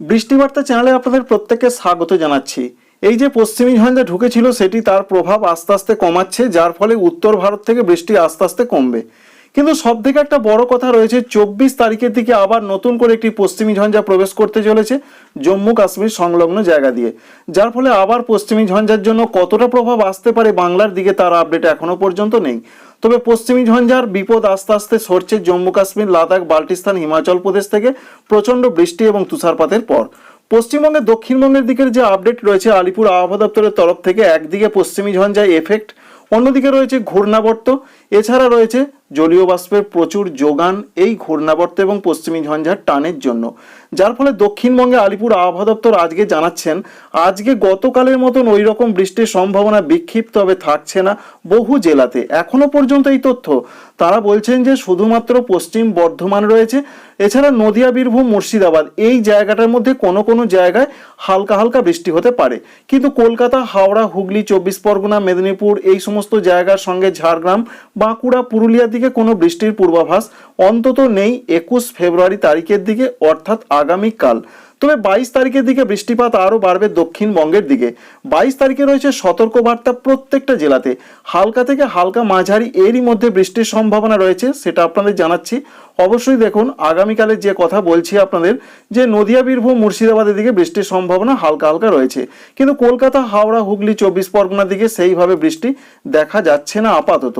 বৃষ্টিবার্তা চ্যানেলে আপনাদের প্রত্যেককে স্বাগত জানাচ্ছি। এই যে পশ্চিমী ঝঞ্ঝা ঢুকেছিল, সেটি তার প্রভাব আস্তে আস্তে কমাচ্ছে, যার ফলে উত্তর ভারত থেকে বৃষ্টি আস্তে আস্তে কমবে। কিন্তু সব থেকে একটা বড় কথা রয়েছে, চব্বিশ তারিখের দিকে আবার নতুন করে একটি পশ্চিমী ঝঞ্ঝা প্রবেশ করতে চলেছে জম্মু কাশ্মীর সংলগ্ন জায়গা দিয়ে। যার ফলে আবার পশ্চিমী ঝঞ্ঝার জন্য কতটা প্রভাব আসতে পারে বাংলার দিকে তার আপডেট এখনও পর্যন্ত নেই। তবে পশ্চিমী ঝঞ্ঝার বিপদ আস্তে আস্তে সরছে জম্মু কাশ্মীর, লাদাখ, বাল্টিস্তান, হিমাচল প্রদেশ থেকে প্রচণ্ড বৃষ্টি এবং তুষারপাতের পর। পশ্চিমবঙ্গে দক্ষিণবঙ্গের দিকের যে আপডেট রয়েছে, আলিপুর আবহাওয়া দপ্তরের তরফ থেকে একদিকে পশ্চিমী ঝঞ্ঝায় এফেক্ট অন্যদিকে রয়েছে ঘূর্ণাবর্ত। এছাড়া রয়েছে জলীয় বাষ্পের প্রচুর যোগান এই ঘূর্ণাবর্ত এবং পশ্চিমী ঝঞ্ঝার টানের জন্য। যার ফলে দক্ষিণবঙ্গে আলিপুর আবহাওয়া দপ্তর আজকে জানাচ্ছেন, আজকে গতকালের মতন ওই রকম বৃষ্টির সম্ভাবনা বিক্ষিপ্ত হবে, থাকছে না বহু জেলাতে। এখনও পর্যন্ত এই তথ্য। তারা বলছেন যে শুধুমাত্র পশ্চিম বর্ধমান রয়েছে। এছাড়া নদিয়া, বীরভূম, মুর্শিদাবাদ এই জায়গাটার মধ্যে কোনো কোনো জায়গায় হালকা হালকা বৃষ্টি হতে পারে। কিন্তু কলকাতা, হাওড়া, হুগলি, চব্বিশ পরগনা, মেদিনীপুর এই সমস্ত জায়গার সঙ্গে ঝাড়গ্রাম, বাঁকুড়া, পুরুলিয়ার দিকে কোনো বৃষ্টির পূর্বাভাস অন্তত নেই একুশ ফেব্রুয়ারি তারিখের দিকে, অর্থাৎ আগামীকাল। তবে বাইশ তারিখের দিকে বৃষ্টিপাত আরও বাড়বে দক্ষিণবঙ্গের দিকে। বাইশ তারিখে রয়েছে সতর্কবার্তা প্রত্যেকটা জেলাতে। হালকা থেকে হালকা মাঝারি এরই মধ্যে বৃষ্টির সম্ভাবনা রয়েছে, সেটা আপনাদের জানাচ্ছি। অবশ্যই দেখুন, আগামীকালের যে কথা বলছি আপনাদের, যে নদিয়া, বীরভূম, মুর্শিদাবাদের দিকে বৃষ্টির সম্ভাবনা হালকা হালকা রয়েছে। কিন্তু কলকাতা, হাওড়া, হুগলি, চব্বিশ পরগনার দিকে সেইভাবে বৃষ্টি দেখা যাচ্ছে না আপাতত।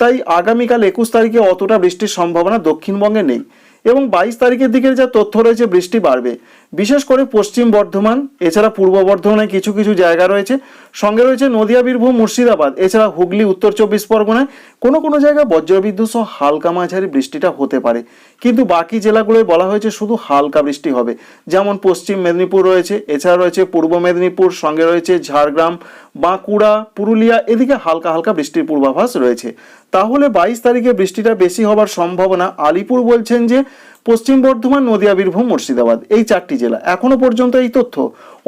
তাই আগামীকাল একুশ তারিখে অতটা বৃষ্টির সম্ভাবনা দক্ষিণবঙ্গে নেই এবং বাইশ তারিখের দিকে যা তথ্য রয়েছে, বৃষ্টি বাড়বে। বিশেষ করে পশ্চিম বর্ধমান, এছাড়া পূর্ব বর্ধমানে কিছু কিছু জায়গা রয়েছে। সঙ্গে রয়েছে নদিয়া, বীরভূম, মুর্শিদাবাদ, এছাড়া হুগলি, উত্তর চব্বিশ পরগনায় কোনো কোনো জায়গায় বজ্রবিদ্যুৎ সহ হালকা মাঝারি বৃষ্টিটা হতে পারে। কিন্তু বাকি জেলাগুলোয় বলা হয়েছে শুধু হালকা বৃষ্টি হবে। যেমন পশ্চিম মেদিনীপুর রয়েছে, এছাড়া রয়েছে পূর্ব মেদিনীপুর, সঙ্গে রয়েছে ঝাড়গ্রাম, বাঁকুড়া, পুরুলিয়া, এদিকে হালকা হালকা বৃষ্টির পূর্বাভাস রয়েছে। তাহলে বাইশ তারিখে বৃষ্টিটা বেশি হবার সম্ভাবনা। আলিপুর বলছেন যে পশ্চিম বর্ধমান, নদিয়া, বীরভূম, মুর্শিদাবাদ, এই চারটি জেলা। এখনও পর্যন্ত এই তথ্য।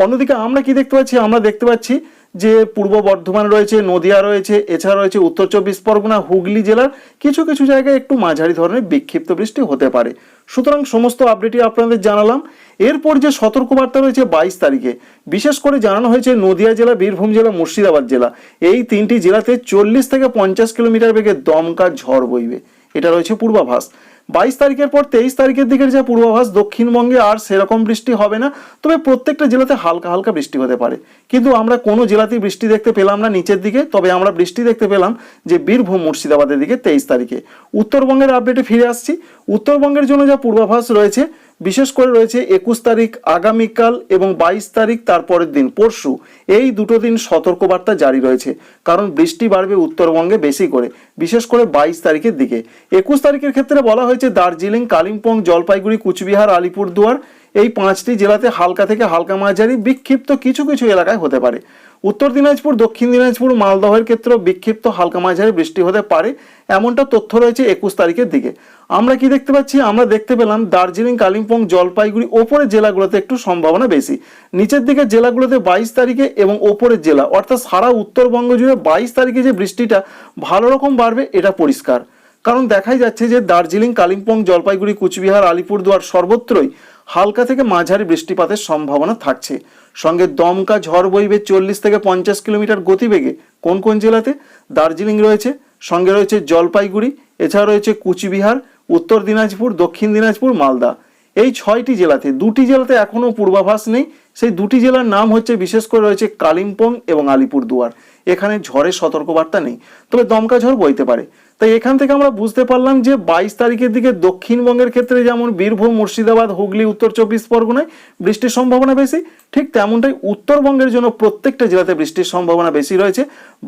অন্যদিকে আমরা কি দেখতে পাচ্ছি? আমরা দেখতে পাচ্ছি যে পূর্ব বর্ধমান রয়েছে, নদিয়া রয়েছে, এছাড়া রয়েছে উত্তর চব্বিশ পরগনা, হুগলি জেলার কিছু কিছু জায়গায় একটু মাঝারি ধরনের বিক্ষিপ্ত বৃষ্টি হতে পারে। সুতরাং সমস্ত আপডেটই আপনাদের জানালাম। এরপর যে সতর্কবার্তা রয়েছে বাইশ তারিখে, বিশেষ করে জানানো হয়েছে নদিয়া জেলা, বীরভূম জেলা, মুর্শিদাবাদ জেলা। এই তিনটি জেলাতে চল্লিশ থেকে পঞ্চাশ কিলোমিটার বেগে দমকা ঝড় বইবে। এটা রয়েছে পূর্বাভাস। বাইশ তারিখের পর তেইশ তারিখের দিকের যে পূর্বাভাস দক্ষিণবঙ্গে আর সেরকম বৃষ্টি হবে না, তবে প্রত্যেকটা জেলাতে হালকা হালকা বৃষ্টি হতে পারে। কিন্তু আমরা কোনো জেলাতেই বৃষ্টি দেখতে পেলাম না নিচের দিকে, তবে আমরা বৃষ্টি দেখতে পেলাম যে বীরভূম মুর্শিদাবাদের দিকে তেইশ তারিখে। উত্তরবঙ্গের আপডেটে ফিরে আসছি। উত্তরবঙ্গের জন্য যা পূর্বাভাস রয়েছে বিশেষ করে রয়েছে একুশ তারিখ আগামীকাল এবং বাইশ তারিখ তারপরের দিন, পরশু। এই দুটো দিন সতর্কবার্তা জারি রয়েছে, কারণ বৃষ্টি বাড়বে উত্তরবঙ্গে বেশি করে, বিশেষ করে বাইশ তারিখের দিকে। একুশ তারিখের ক্ষেত্রে বলা হয়েছে, দার্জিলিং, কালিম্পং, জলপাইগুড়ি, কুচবিহার, আলিপুরদুয়ার এই পাঁচটি জেলাতে হালকা থেকে হালকা মাঝারি বিক্ষিপ্ত কিছু কিছু এলাকায় হতে পারে। উত্তর দিনাজপুর, দক্ষিণ দিনাজপুর, মালদহের ক্ষেত্রেও বিক্ষিপ্ত হালকা মাঝারি বৃষ্টি হতে পারে। এমনটা তথ্য রয়েছে একুশ তারিখের দিকে। আমরা কি দেখতে পাচ্ছি? আমরা দেখতে পেলাম দার্জিলিং, কালিম্পং, জলপাইগুড়ি ওপরের জেলাগুলোতে একটু সম্ভাবনা বেশি। নিচের দিকে জেলাগুলোতে বাইশ তারিখে এবং ওপরের জেলা, অর্থাৎ সারা উত্তরবঙ্গ জুড়ে বাইশ তারিখে যে বৃষ্টিটা ভালো রকম বাড়বে, এটা পরিষ্কার। কারণ দেখাই যাচ্ছে যে দার্জিলিং, কালিম্পং, জলপাইগুড়ি, কুচবিহার, আলিপুরদুয়ার সর্বত্রই হালকা থেকে মাঝারি বৃষ্টিপাতের সম্ভাবনা থাকছে। সঙ্গে দমকা ঝড় বইবে চল্লিশ থেকে পঞ্চাশ কিলোমিটার গতিবেগে। কোন কোন জেলাতে? দার্জিলিং রয়েছে, সঙ্গে রয়েছে জলপাইগুড়ি, এছাড়া রয়েছে কুচবিহার, উত্তর দিনাজপুর, দক্ষিণ দিনাজপুর, মালদা। এই ছয়টি জেলাতে, দুটি জেলাতে এখনও পূর্বাভাস নেই। সেই দুটি জেলার নাম হচ্ছে, বিশেষ করে রয়েছে কালিম্পং এবং আলিপুরদুয়ার। এখানে ঝড়ের সতর্কবার্তা নেই। তবে দমকা ঝড় বইতে পারে। তাই এখান থেকে আমরা বুঝতে পারলাম যে বাইশ তারিখের দিকে দক্ষিণবঙ্গের ক্ষেত্রে যেমন বীরভূম, মুর্শিদাবাদ, হুগলি, উত্তর চব্বিশ পরগনায় বৃষ্টির সম্ভাবনা বেশি, ঠিক তেমনটাই উত্তরবঙ্গের জন্য প্রত্যেকটা জেলাতে বৃষ্টির সম্ভাবনা বেশি রয়েছে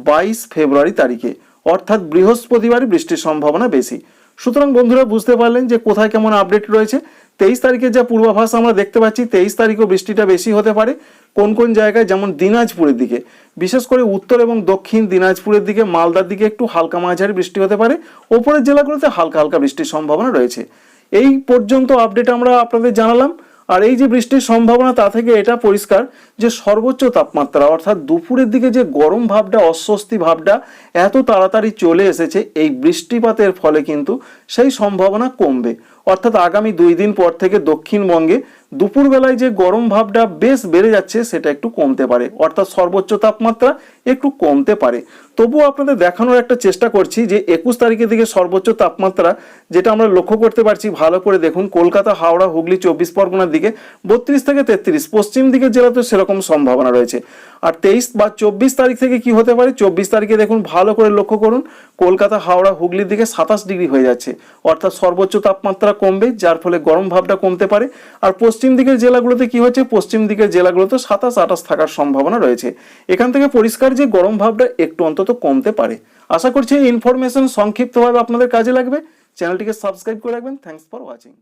বাইশ ফেব্রুয়ারি তারিখে। অর্থাৎ বৃহস্পতিবারই বৃষ্টির সম্ভাবনা বেশি। সুতরাং বন্ধুরা, বুঝতে পারলেন যে কোথায় কেমন আপডেট রয়েছে। তেইশ তারিখের যা পূর্বাভাস আমরা দেখতে পাচ্ছি, তেইশ তারিখও বৃষ্টিটা বেশি হতে পারে। কোন কোন জায়গায়, যেমন দিনাজপুরের দিকে, বিশেষ করে উত্তর এবং দক্ষিণ দিনাজপুরের দিকে, মালদার দিকে একটু হালকা মাঝারি বৃষ্টি হতে পারে। ওপরের জেলাগুলোতে হালকা হালকা বৃষ্টির সম্ভাবনা রয়েছে। এই পর্যন্ত আপডেট আমরা আপনাদের জানালাম। আর এই যে বৃষ্টির সম্ভাবনা, তা থেকে এটা পরিষ্কার যে সর্বোচ্চ তাপমাত্রা, অর্থাৎ দুপুরের দিকে যে গরম ভাবটা, অস্বস্তি ভাবটা, এত তাড়াতাড়ি চলে এসেছে, এই বৃষ্টিপাতের ফলে কিন্তু সেই সম্ভাবনা কমবে। অর্থাৎ আগামী দুই দিন পর থেকে দক্ষিণবঙ্গে দুপুরবেলায় যে গরম ভাবটা বেশ বেড়ে যাচ্ছে, সেটা একটু কমতে পারে। অর্থাৎ সর্বোচ্চ তাপমাত্রা একটু কমতে পারে। তবুও আপনাদের দেখানোর একটা চেষ্টা করছি যে একুশ তারিখের দিকে সর্বোচ্চ তাপমাত্রা যেটা আমরা লক্ষ্য করতে পারছি, ভালো করে দেখুন, কলকাতা, হাওড়া, হুগলি, চব্বিশ পরগনার দিকে বত্রিশ থেকে তেত্রিশ, পশ্চিম দিকের জেলাতে সেরকম সম্ভাবনা রয়েছে। আর তেইশ বা চব্বিশ তারিখ থেকে কি হতে পারে? চব্বিশ তারিখে দেখুন, ভালো করে লক্ষ্য করুন, কলকাতা, হাওড়া, হুগলির দিকে সাতাশ ডিগ্রি হয়ে যাচ্ছে। অর্থাৎ সর্বোচ্চ তাপমাত্রা কমবে, যার ফলে গরম ভাবটা কমতে পারে। আর পশ্চিম দিকের জেলাগুলোতে কি হচ্ছে? পশ্চিম দিকের জেলাগুলোতে সাতাশ আঠাশ থাকার সম্ভাবনা রয়েছে। এখান থেকে পরিষ্কার যে গরম ভাবটা একটু অন্তত কমতে পারে। আশা করছি ইনফরমেশন সংক্ষিপ্তভাবে আপনাদের কাজে লাগবে। চ্যানেলটিকে সাবস্ক্রাইব করে রাখবেন। Thanks for watching